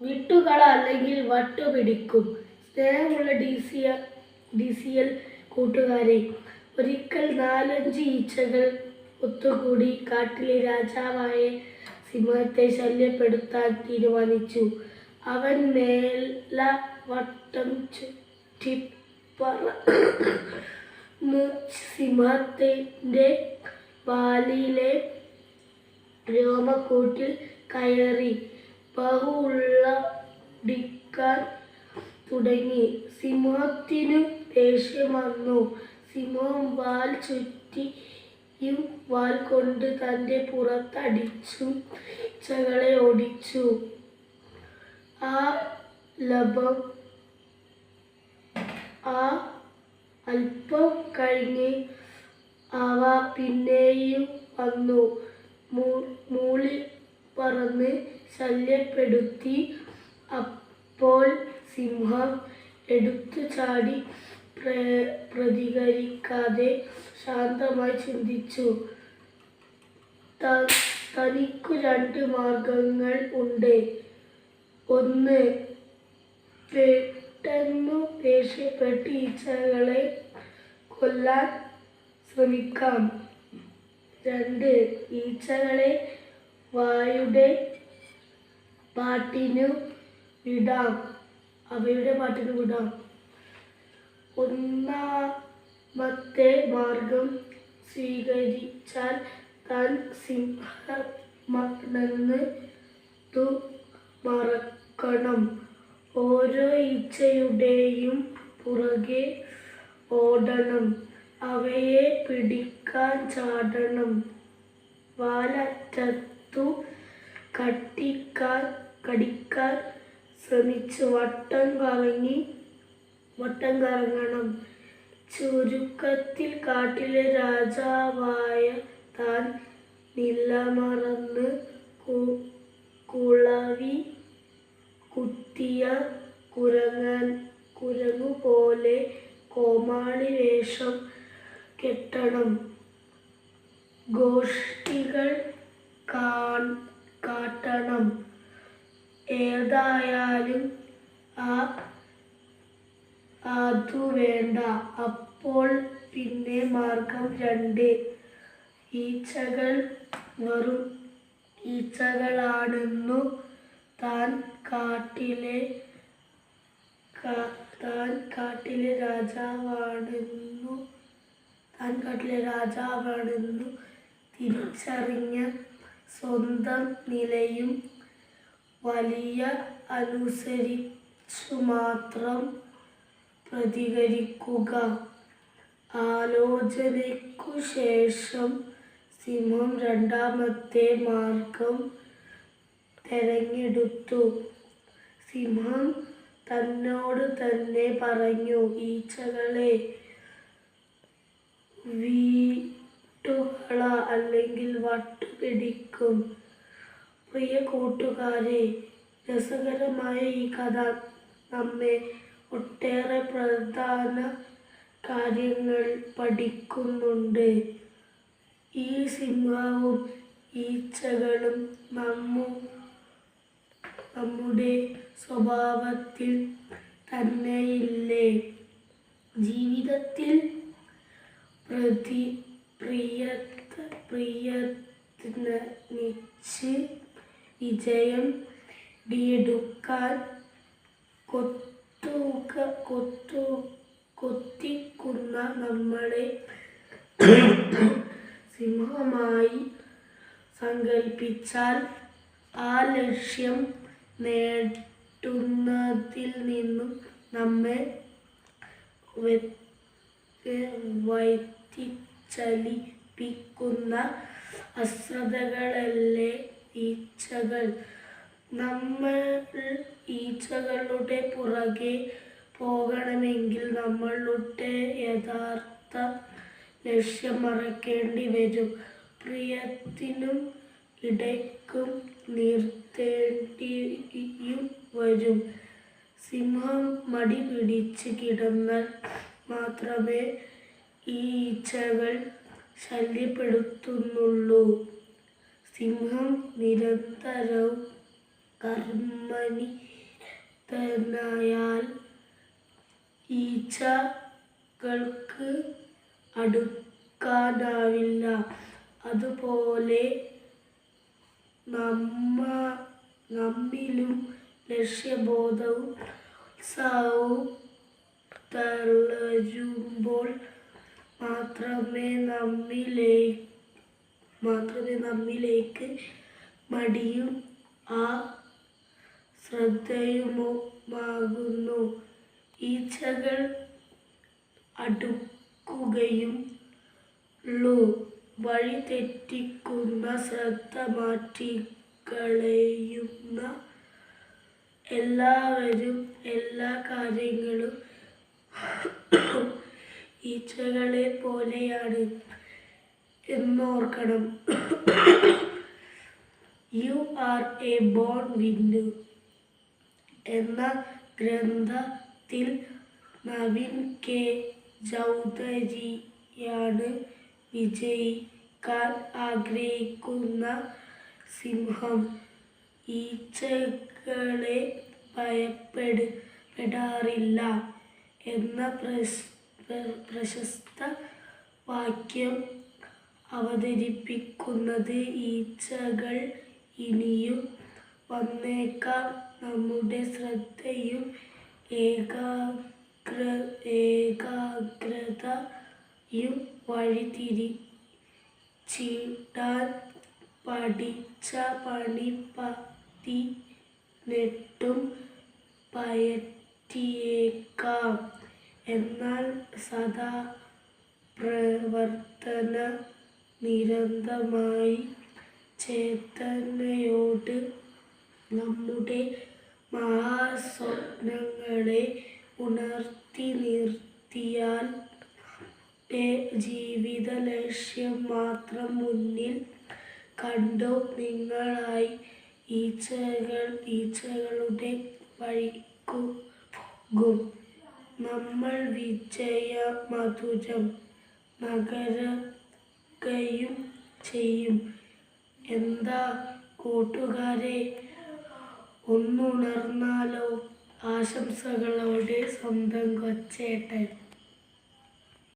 വിട്ടുകള അല്ലെങ്കിൽ വട്ടുപിടിക്കും സ്നേഹമുള്ള D C D C L കൂട്ടുകാരെ ഒരിക്കൽ നാലഞ്ച് ഈച്ചകൾ ഒത്തുകൂടി കാട്ടിലെ രാജാവായ സിംഹത്തെ ശല്യപ്പെടുത്താൻ തീരുമാനിച്ചു. അവൻ മേല വട്ടം ചുറ്റിപ്പറന്ന് സിംഹത്തിന്റെ വാലിയിലെ രോമക്കൂട്ടിൽ കയറി. ബഹുള്ളടിക്കാൻ തുടങ്ങി. സിംഹത്തിനു ദേഷ്യം വന്നു. സിംഹം വാൽ ചുറ്റിയും വാൽ കൊണ്ട് തന്റെ പുറത്തടിച്ചു ചകളെ ഓടിച്ചു. ആ ലഭം ആ അല്പം കഴിഞ്ഞ് അവ പിന്നെയും വന്നു. മൂളി പറന്ന് ശല്യപ്പെടുത്തി. അപ്പോൾ സിംഹം എടുത്തു ചാടി പ്ര- പ്രതികരിക്കാതെ ശാന്തമായി ചിന്തിച്ചു. തനിക്കു രണ്ട് മാർഗങ്ങൾ ഉണ്ട്. ഒന്ന് പെട്ടെന്നു ദേഷ്യപ്പെട്ട് ഈച്ചകളെ കൊല്ലാൻ ശ്രമിക്കാം. രണ്ട് ഈച്ചകളെ വായുടെ പാട്ടിനു വിടാം. അവയുടെ പാട്ടിനു വിടാം. ഒന്നാമത്തെ മാർഗം സ്വീകരിച്ചാൽ താൻ സിംഹമാണെന്ന് തു മറക്കണം. ഓരോ ഈച്ചയുടെയും പുറകെ ഓടണം. അവയെ പിടിക്കാൻ ചാടണം. വാലറ്റത്തു കട്ടിക്കാൻ കടിക്കാൻ ശ്രമിച്ച്. വട്ടം കറങ്ങി വട്ടം കറങ്ങണം. ചുരുക്കത്തിൽ കാട്ടിലെ രാജാവായ താൻ നിലമറന്ന് കുളവി കുത്തിയ കുരങ്ങൻ കുരങ്ങു പോലെ കോമാളി വേഷം കെട്ടണം. ഗോഷ്ഠികൾ കാട്ടണം. ഏതായാലും ആ അതു വേണ്ട. അപ്പോൾ പിന്നെ മാർഗം രണ്ട്. ഈച്ചകൾ വെറും ഈച്ചകളാണെന്നു താൻ കാട്ടിലെ താൻ കാട്ടിലെ രാജാവാണെന്നു താൻ കാട്ടിലെ രാജാവാണെന്നു തിരിച്ചറിഞ്ഞ സ്വന്തം നിലയും വലിയ അനുസരിച്ചു മാത്രം പ്രതികരിക്കുക. ആലോചനയ്ക്കു ശേഷം സിംഹം രണ്ടാമത്തെ മാർഗം തെരഞ്ഞെടുത്തു. സിംഹം തന്നോട് തന്നെ പറഞ്ഞു ഈച്ചകളെ വീട്ടുകള അല്ലെങ്കിൽ വട്ടുകിടിക്കും പ്രിയ കൂട്ടുകാരെ രസകരമായ ഈ കഥ നമ്മെ ഒട്ടേറെ പ്രധാന കാര്യങ്ങൾ പഠിക്കുന്നുണ്ട്. ഈ സിംഹവും ഈച്ചകളും നമ്മു നമ്മുടെ സ്വഭാവത്തിൽ തന്നെയില്ലേ? ജീവിതത്തിൽ പ്രതി പ്രിയത്ത പ്രിയത്തിനിച്ച് വിജയം വീടുക്കാൻ കൊത്തുക കൊത്തു കൊത്തിക്കുന്ന നമ്മളെ സിംഹമായി സങ്കല്പിച്ചാൽ ആ ലക്ഷ്യം നേടുന്നതിൽ നിന്നും നമ്മെ വ്യ- വൈത്തിച്ചലിപ്പിക്കുന്ന അശ്രദ്ധകളല്ലേ ഈച്ചകൾ? നമ്മൾ ഈച്ചകളുടെ പുറകെ പോകണമെങ്കിൽ നമ്മളുടെ യഥാർത്ഥ ലക്ഷ്യം മറക്കേണ്ടി വരും. പ്രിയത്തിനും ഇടയ്ക്കും നിർത്തേണ്ടിയും വരും. സിംഹം മടി പിടിച്ച് കിടന്നാൽ മാത്രമേ ഈ ഈച്ചകൾ ശല്യപ്പെടുത്തുന്നുള്ളൂ. സിംഹം നിരന്തരവും കർമ്മനി തനായാൽ ഈച്ചകൾക്ക് അടുക്കാനാവില്ല. അതുപോലെ നമ്മ നമ്മിലും ലക്ഷ്യബോധവും ഉത്സാഹവും തളരുമ്പോൾ മാത്രമേ നമ്മിലേ മാത്രമേ നമ്മിലേക്ക് മടിയും ആ ശ്രദ്ധയുമാകുന്നു ഈച്ചകൾ അടുക്കുകയും ഉള്ളൂ വഴി തെറ്റിക്കുന്ന ശ്രദ്ധ മാറ്റിക്കളയുന്ന എല്ലാവരും എല്ലാ കാര്യങ്ങളും ഈച്ചകളെ പോലെയാണ് എന്നോർക്കണം. You are a born winner എന്ന ഗ്രന്ഥത്തിൽ നവീൻ കെ. ചൗധരിയാണ് വിജയിക്കാൻ ആഗ്രഹിക്കുന്ന സിംഹം. ഈച്ചകളെ ഭയപ്പെടു പെടാറില്ല എന്ന പ്രശ്നം പ്ര- പ്രശസ്ത വാക്യം അവതരിപ്പിക്കുന്നത് ഈച്ചകൾ ഇനിയും വന്നേക്കാം. നമ്മുടെ ശ്രദ്ധയും ഏകാഗ്ര ഏകാഗ്രതയും വഴിതിരി ചീട്ടാൻ പഠിച്ച പണിപ്പതി നെട്ടും പയറ്റിയേക്കാം. എന്നാൽ സദാ പ്രവർത്തന നിരന്തമായി ചേതനയോട് നമ്മുടെ മഹാസ്വപ്നങ്ങളെ ഉണർത്തി നിർത്തിയാൽ ജീവിത ലക്ഷ്യം മാത്രം മുന്നിൽ കണ്ടു നിങ്ങളായി ഈച്ചകൾ ഈച്ചകളുടെ വഴിക്കു പോകും. നമ്മൾ വിജയ മധുരം നഗരകയും ചെയ്യും. എന്താ കൂട്ടുകാരെ? ഒന്നുണർന്നാലോ ആശംസകളോടെ സ്വന്തം കൊച്ചേട്ടൻ.